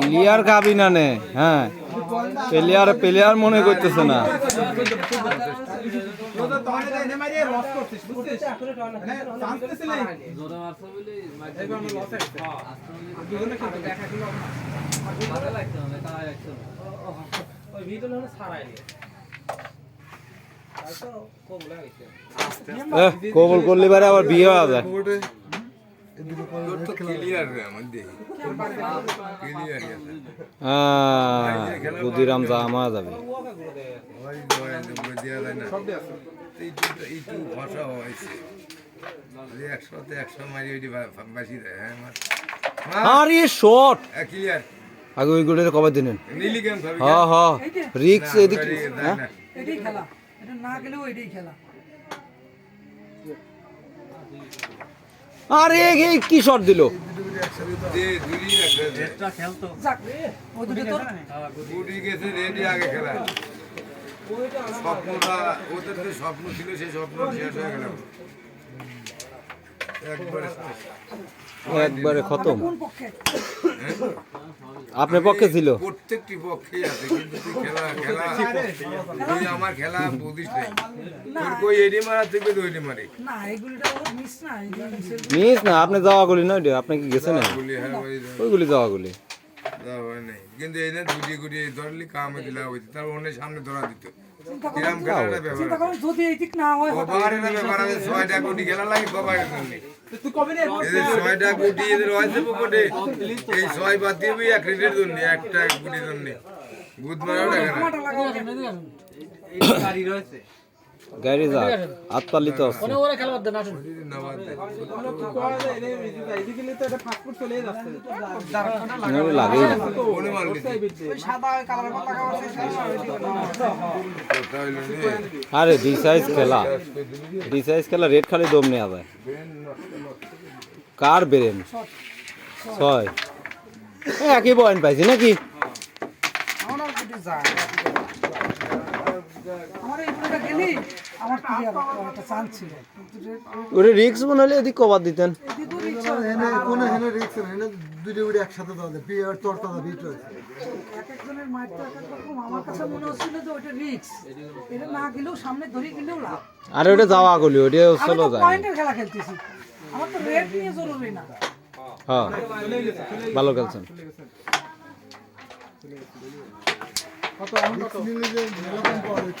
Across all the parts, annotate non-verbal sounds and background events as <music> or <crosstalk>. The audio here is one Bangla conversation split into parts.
প্লেয়ার খাবি না নে হ্যাঁ। প্লেয়ার প্লেয়ার মনে করতেছে না। কবল করলে পারে আবার বিয়ে হ্যাঁ ক্ষুদিরাম যা যাবে। আরে শট! আগে ওই গোলের কবে রিক্স এদিকে হ্যাঁ? এটাই খেলা। এটা না গেলেও এটাই খেলা। আরে এই কি শট দিল? স্বপ্নটা ওদের যে স্বপ্ন ছিল সেই স্বপ্ন শেষ হয়ে গেল। একবারে। একবারে খতম। পক্ষে আপনার পক্ষে ছিল? প্রত্যেকটি পক্ষেই আছে কিন্তু তুই খেলা খেলা তুই আমার খেলা বুঝিস নাই। তোর কই এডি মারা থেকে তো ওইটি মারি? না এগুলিটা মিস না মিস না আপনি যাওয়া গুলি না ওইটা, আপনি কি গেছেন? না বলি হ্যাঁ ওই ওইগুলি যাওয়া গুলি। হয় নাই। কিন্তু এই না গুটি গুটি ধরলি কামে দিলা হইতো তার অন্য সামনে ধরা দিত। চিন্তা যদি এই দিক না হয় ছয়টা গুটি খেলা লাগে এদের ছয়টা কোটি এদের হয়েছে পকেটে এই ছয় বাদ দিয়ে এক রেটের জন্য একটা গুটির জন্য। বুধবার গাড়ি যা আতপালি আছে। আরে ডি সাইজ খেলা। ডি সাইজ খেলা রেড খালি দম নেওয়া যায়। কার বেরেন ছয়। এ, একই পয়েন্ট পাইছি নাকি? আমার আমার এই পুরোটা গেলি ক্লিয়ার একটা চান্স ছিল। ওরে রিক্স মনে হলে এদিক দিতেন। কোনে হেনে রিক্স হেনে দুটো উড়ে একসাথে দাও দে পিয়ার তরতা দা বিট রয়েছে এক একজনের মাইট তো এক এক রকম। আমার কাছে মনে হচ্ছিল যে ওটা রিক্স এটা না গেলেও সামনে ধরে গেলেও লাভ। আর ওটা যাওয়া গুলি ওটা চলো যায়। পয়েন্টের খেলা খেলতেছি। আমার তো রেড নিয়ে জরুরি না। হ্যাঁ ভালো খেলছেন। নিলে যে মেলা কম পাওয়া যেত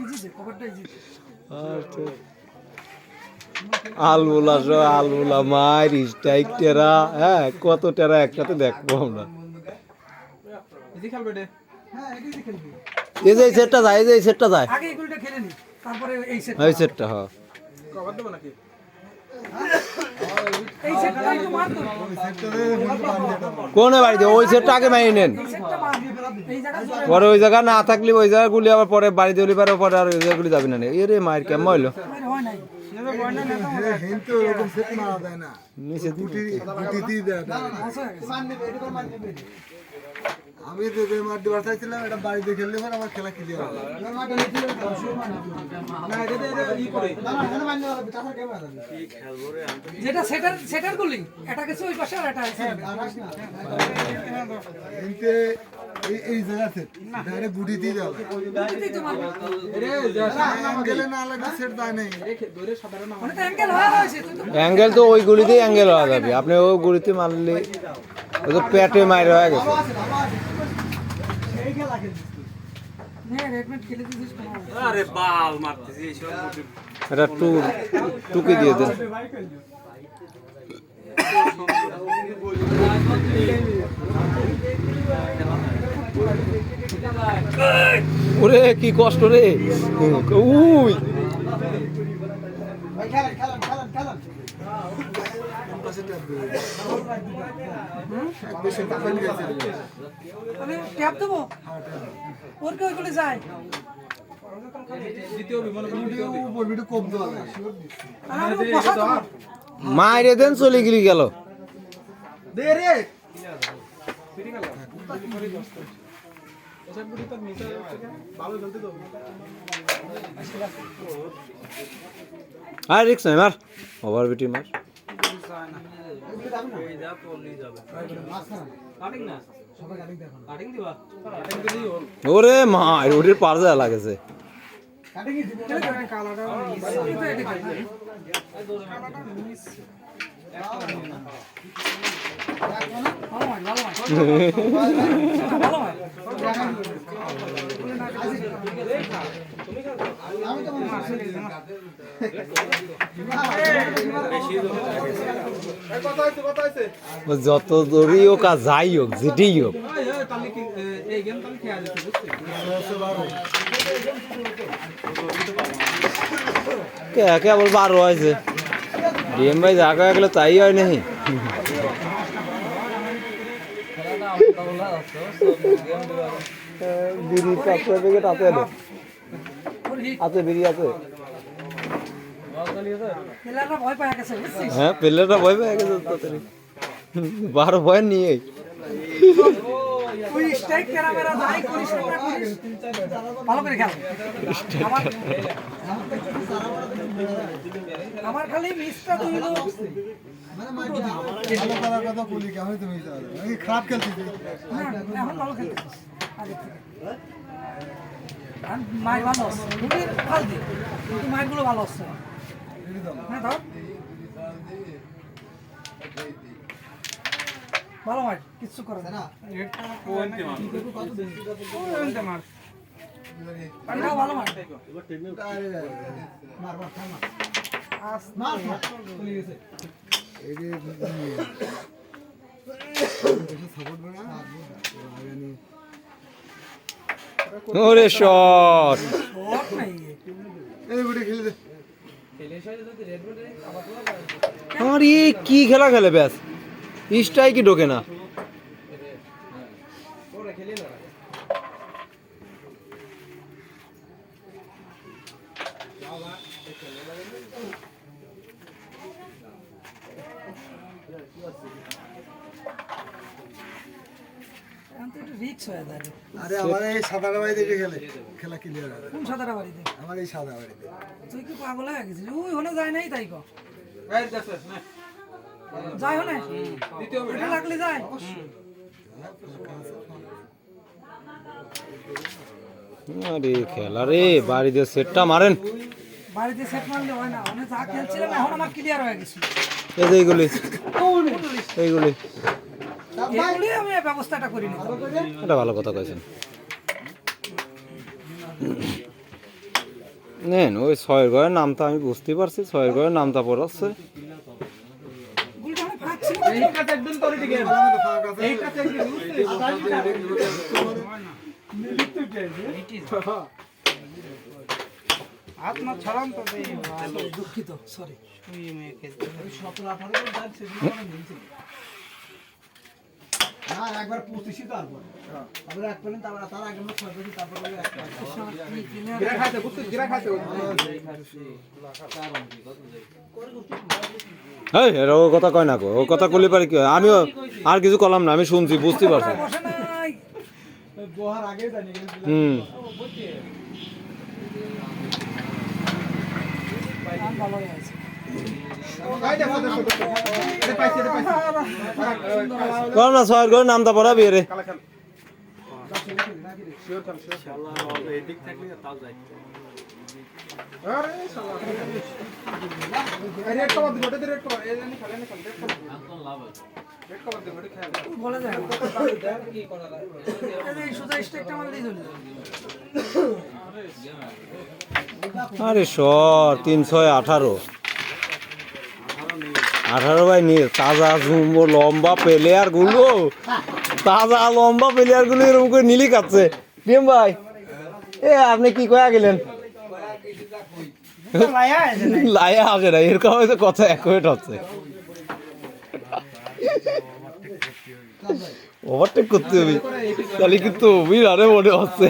ইজিছে কভারটা ইজি আলমুলা সহ আলমুলা মার স্ট্রাইক টেরা হ্যাঁ? কত টেরা একসাথে দেখব আমরা। হ্যাঁ খেলবি। এই যে এই সেটটা যায় এই যে এই সেটটা যায়। আগে এগুলোটা খেলে নি তারপরে এই সেট এই সেটটা হ্যাঁ। এই সেটটাই তো মার বাড়িতে ওই সেটটা আগে মারি নেন। এই সেটটা মার এই জায়গা জোরে পরে ওই জায়গা না থাকলে ওই জায়গাগুলি আবার পরে বাড়িতে হলে পারে পরে আর ওই জায়গাগুলি যাবে না এ রে মায়ের কেমন হইল? হয় নিচে আমি তো যে মাঠ দিবার চাইছিলাম এটা বাড়িতে খেললে পর আমার খেলা ক্লিয়ার হবে। যেটা সেটার সেটার গুলি এটা গেছে ওই পাশে আর এটা এই জায়গাতে ডাইরেক্ট গুটি দিয়ে। অ্যাঙ্গেলে তো ওই গুলিতেই অ্যাঙ্গেল হওয়া যাবে। আপনি ওই গুলিতে মারলে তো পেটে মাইর হয়ে গেছে। এটা টু টুকি দিয়ে দেন। ওরে কি কষ্ট রে। উই আমি ট্যাপ দেবো? ওর কে ওইগুলো যায়? মাইরে দেন চলে গেলি গেল। আর রিক্স নাই মার। ওভার বিটি মার। এই যা পড়লেই যাবে। কাটিং না? কাটিং দিবা? ওরে মার ওটির পার যা লাগেছে ভালো হয় ভালো হয় ভালো হয় <laughs> যত দূরই হোক আর যাই হোক যেটাই হোক। কেবল বারো হয়েছে ডিএম ভাই জায়গা হয়ে গেলে তাই হয় নাকি? <laughs> বিড়ি প্যাকেট আছে আছে বিড়ি আছে। হ্যাঁ পেলেটা ভয় পেয়ে গেছে তাড়াতাড়ি বারো ভয় নিয়ে ভালো করে খেল। আমার খালি মিসটা খারাপ এখন ভালো থেকে আর মাইর ভালো ভালো কিন্তু মাইরগুলো ভালো আসছে হ্যাঁ ধর ভালো মার কিচ্ছু করে না ভালো এই সাপোর্ট করে না ওরে শট এই কি খেলা খেলে ব্যাস? ইস্টাই কি ঢোকে না। আরে আমার এই সাদাটা বাড়ি দেখে খেলে? খেলা ক্লিয়ার হবে কোন সাদাটা বাড়িতে? আমার এই সাদা বাড়িতে। তুই কি পাগল হয়ে গেছিস? ওই হলে যায় নাই তাই কো। যায় হলে এটা লাগলে যায়। আরে খেলা রে বাড়িতে সেটটা মারেন। বাড়িতে সেট মারলে হয় না। যা খেলছিলাম এখন আমার ক্লিয়ার হয়ে গেছে। এই যে এইগুলি। এইগুলি। এগুলি আমি ব্যবস্থাটা করি নিতাম এটা ভালো কথা কয়েছেন নেন ওই ছয়ের ঘরের নামটা আমি বুঝতে পারছি ছয়ের ঘরের নামটা পড়াচ্ছে। দুঃখিত সরি না একবার পঁচিশই তারপর তারপরে এক পয়েন্ট তারপর তার আগে আমরা ছয় পয়েন্ট তারপর হলো এক point। এই এরা ও কথা কয় না কো ও কথা কইলে পারে কি হয়? আমিও আর কিছু কলাম না আমি শুনছি বুঝতে পারছি। হুম। ভালো নামটা পড়াবি রে এদিক থাকলে তাও যায় বলে যায় এই যে এই সোজা স্টেকটা আমার দিয়ে চলে যাবে। আরে সর তিন ছয় আঠারো আঠারো বাই নিয়ে তাজা জুম্বো লম্বা প্লেয়ারগুলো। তাজা, লম্বা প্লেয়ারগুলো এরকম করে নিলি কাটছে। প্রেম ভাই, এ আপনি কি কয়া গেলেন? লাইয়া আসে না এরকম হয়তো কথা মিনিট হচ্ছে। ওভারটেক করতে হবে। তাহলে কিন্তু বিরারে মনে হচ্ছে।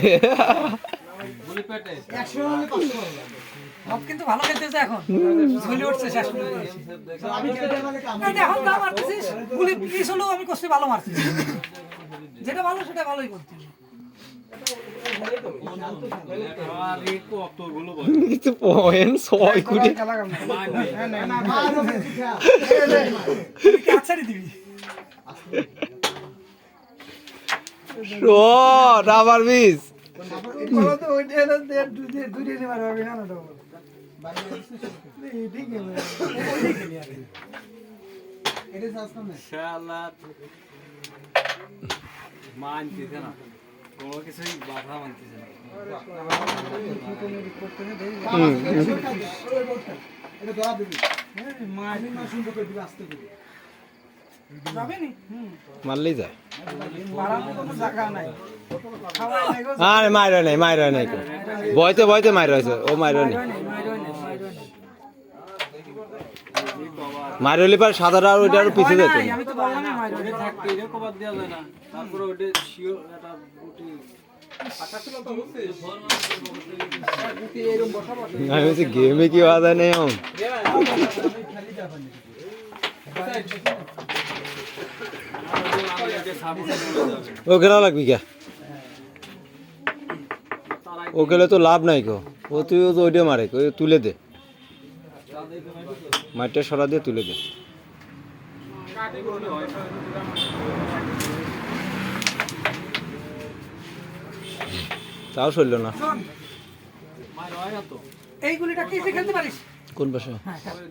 হবে। সব কিন্তু ভালো খেলতেছে এখন। ঝুলে উঠছে শেষ পর্যন্ত আমি খেতে গেলে কাম এই যে এখন যা মারতেছিস? গুলি পিস হলেও আমি করছি ভালো যেটা ভালো সেটা ভালোই পয়েন্ট ছয় আবার বিশ এটা সস্তা না। মানতেছে না কোনো কিছুই বাধা মানতেছে না এটা ধরা দিবি। আমি না সুন্দর করে দিবি, আস্তে করে। মারলেই যায় আরে নেই মাইরা নেই। বয়তে বয়তে মাইরা হয়েছে ও মাইরা নেই মাইরো নেই মাইরো নেই মাইরো নেই মাইরা হলে পারে সাদাটা আর ওইটা আরও পিছিয়ে যেত। নাই, আমি তো বললামই মাইরো নেই থাকতে এটা দেওয়া যায় না। তারপরে শিওর একটা গুটি। আমি বলছি গেমে কি বাধা নেই এখন? ও লাগবি কে? ও খেলে তো লাভ নাই কো। ও তুই ওইটা মারে তুলে দে। মাঠটা সরা দিয়ে তুলে দে। তাও সরল না। শোন। এই গুলিটা কি তুই খেলতে পারিস? কোন পাশে?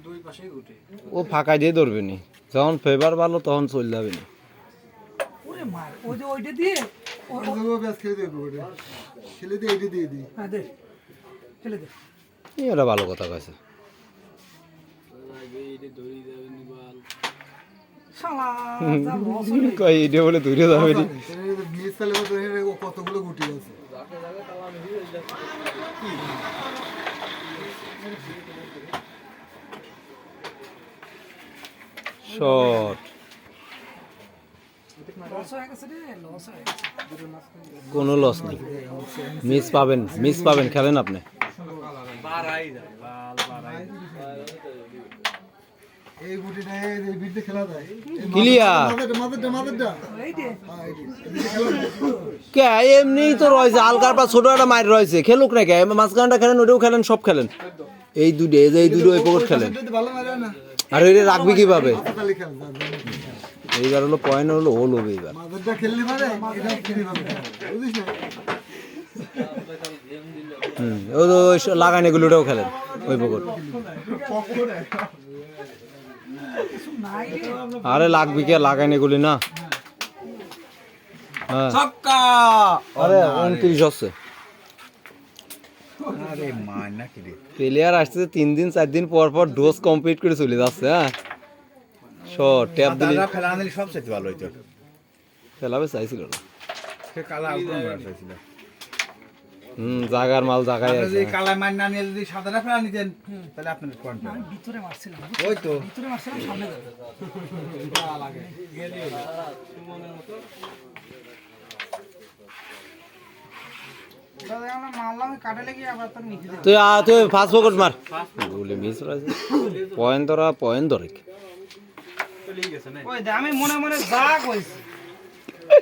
দুই পাশেই গুটি ও ফাঁকা দিয়ে ধরবে নি। যখন ফেভার ভালো তখন চলে যাবে নি। ওরে মার ওই যে ওইটা দিয়ে ও- ও- ওগুলো ব্যাস খেলে দেবো ওটা। খেলে দিয়ে এটা দিয়ে দিই। হ্যাঁ এটা ভালো কথা কয়েছে এটা ধরি যাবে নিবাল। শালা যা লস হলো কই এটা বলে দূরে যাবে নি মিস তাহলে তো এর কতগুলো গুটি আছে শট। লস গেছে রে লস গেছে। কোনো লস নেই। মিস পাবেন মিস পাবেন খেলেন আপনি বাড়াই যায় বাল বাড়াই এই গুটিটা এই এই বিটে খেলা যায়। Clear. মাথাটা মাথাটা মাথাটা এই যে হ্যাঁ কে এমনি তো রয়েছে আলকার পা ছোট একটা মাইর রয়েছে। খেলুক না কে মাঝখানটা খেলেন ওটাও খেলেন সব খেলেন। এই দুটো এই যে এই দুটো ওই পকেট খেলেন। আর রাখবি কীভাবে? এইবার হলো পয়েন্ট হলো ও লোবে এইবার। হুম ও তো ওই স- লাগান এগুলোটাও খেলেন ওই পকেট। আরে লাগবি কে লাগান এগুলি না? হ্যাঁ। আরে উনত্রিশ হচ্ছে। প্লেয়ার আসছে তিন দিন চার দিন পর পর ডোজ কমপ্লিট করে চলে যাচ্ছে হ্যাঁ। শর্ট ট্যাপ দিলি। খেলা আনলে সবচেয়ে ভালো হইতো। খেলাবে চাইছিল না। সে কালা আউট চাইছিল হুম জাগার মাল জাগায় আপনি আছে। যদি কালা মার না নিয়ে যদি সাদাটা ফেলা নিতেন তাহলে আপনার আমি ভিতরে মারছিলাম ওই তো। ভিতরে মারছিলাম সামনে যাবে মারলাম কাটে লেগে আবার তোর নিচে তুই আ তুই ফাস্ট ফরওয়ার্ড মার। বলে মিস পয়েন্ট ধরা পয়েন্ট ধরে। ওই দে আমি মনে মনে যা কইছি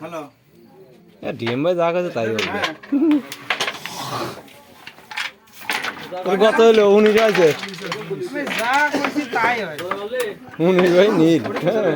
হ্যালো। ডিএম ভাই যা কাছে তাই হবে হ্যাঁ। তোর কত হলো উনিশ আছে উনিশ ভাই নীল হ্যাঁ।